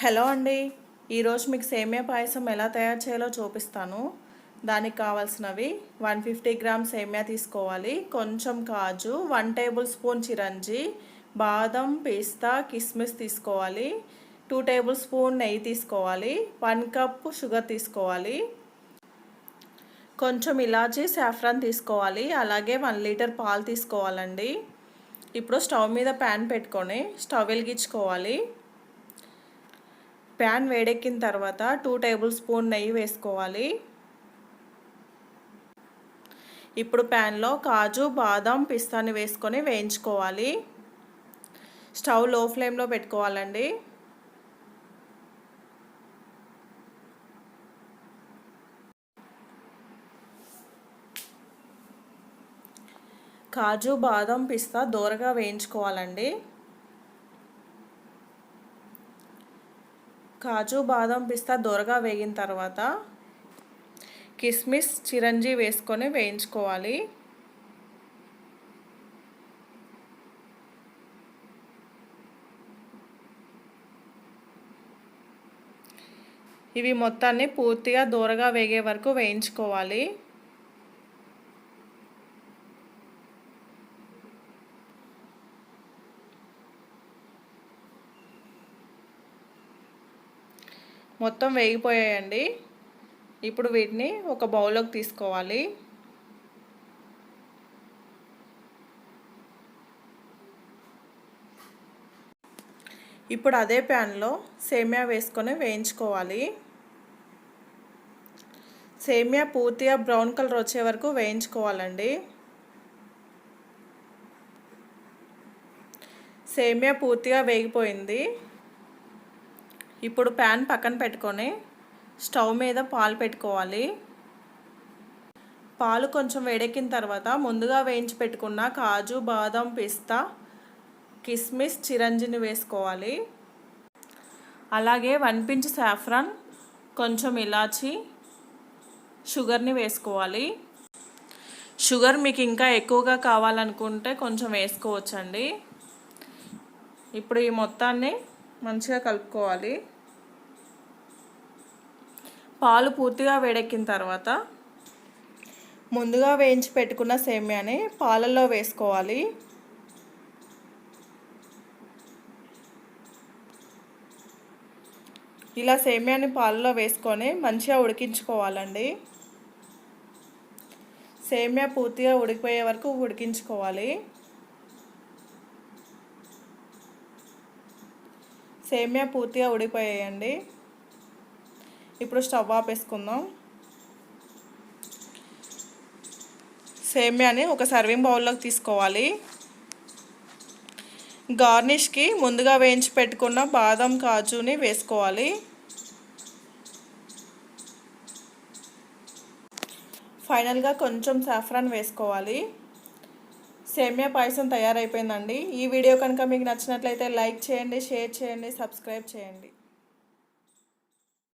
Hello అండి. ఈరోజు మీకు సేమియా పాయసం ఎలా తయారు చేయాలో చూపిస్తాను. దానికి కావాల్సినవి వన్ ఫిఫ్టీ గ్రామ్ సేమియా తీసుకోవాలి. కొంచెం కాజు వన్ టేబుల్ స్పూన్ చిరంజి బాదం పిస్తా కిస్మిస్ తీసుకోవాలి. టూ టేబుల్ స్పూన్ నెయ్యి తీసుకోవాలి. వన్ కప్ షుగర్ తీసుకోవాలి. కొంచెం ఇలాచి సాఫ్రాన్ తీసుకోవాలి. అలాగే వన్ లీటర్ పాలు తీసుకోవాలండి. ఇప్పుడు స్టవ్ మీద ప్యాన్ పెట్టుకొని స్టవ్ వెలిగించుకోవాలి. ప్యాన్ వేడెక్కిన తర్వాత టూ టేబుల్ స్పూన్ నెయ్యి వేసుకోవాలి. ఇప్పుడు ప్యాన్లో కాజు బాదం పిస్తాని వేసుకొని వేయించుకోవాలి. స్టవ్లో ఫ్లేమ్లో పెట్టుకోవాలండి. కాజు బాదం పిస్తా దూరగా వేయించుకోవాలండి. కాజు బాదం పిస్తా దొరగా వేగిన తర్వాత కిస్మిస్ చిరంజీ వేసుకొని వేయించుకోవాలి. ఇవి మొత్తాన్ని పూర్తిగా దూరగా వేగే వరకు వేయించుకోవాలి. మొత్తం వేగిపోయాయండి. ఇప్పుడు వీటిని ఒక బౌల్లోకి తీసుకోవాలి. ఇప్పుడు అదే ప్యాన్లో సేమియా వేసుకొని వేయించుకోవాలి. సేమియా పూర్తిగా బ్రౌన్ కలర్ వచ్చే వరకు వేయించుకోవాలండి. సేమియా పూర్తిగా వేగిపోయింది. ఇప్పుడు ప్యాన్ పక్కన పెట్టుకొని స్టవ్ మీద పాలు పెట్టుకోవాలి. పాలు కొంచెం వేడెక్కిన తర్వాత ముందుగా వేయించి పెట్టుకున్న కాజు బాదం పిస్తా కిస్మిస్ చిరంజిని వేసుకోవాలి. అలాగే వన్ పించ్ సాఫ్రాన్ కొంచెం ఇలాచి షుగర్ని వేసుకోవాలి. షుగర్ మీకు ఇంకా ఎక్కువగా కావాలనుకుంటే కొంచెం వేసుకోవచ్చండి. ఇప్పుడు ఈ మొత్తాన్ని మంచిగా కలుపుకోవాలి. పాలు పూర్తిగా వేడెక్కిన తర్వాత ముందుగా వేయించి పెట్టుకున్న సేమ్యాని పాలల్లో వేసుకోవాలి. ఇలా సేమ్యాని పాలలో వేసుకొని మంచిగా ఉడికించుకోవాలండి. సేమ్యా పూర్తిగా ఉడికిపోయే వరకు ఉడికించుకోవాలి. సేమియా పూర్తిగా ఉడిపోయాయండి ఇప్పుడు స్టవ్ ఆపేసుకుందాం. సేమియాని ఒక సర్వింగ్ బౌల్లోకి తీసుకోవాలి. గార్నిష్కి ముందుగా వేయించి పెట్టుకున్న బాదం కాజుని వేసుకోవాలి. ఫైనల్గా కొంచెం సాఫ్రాన్ వేసుకోవాలి. సేమియా పాయసం తయారైపోయిందండి. ఈ వీడియో కనుక మీకు నచ్చినట్లయితే లైక్ చేయండి షేర్ చేయండి సబ్స్క్రైబ్ చేయండి.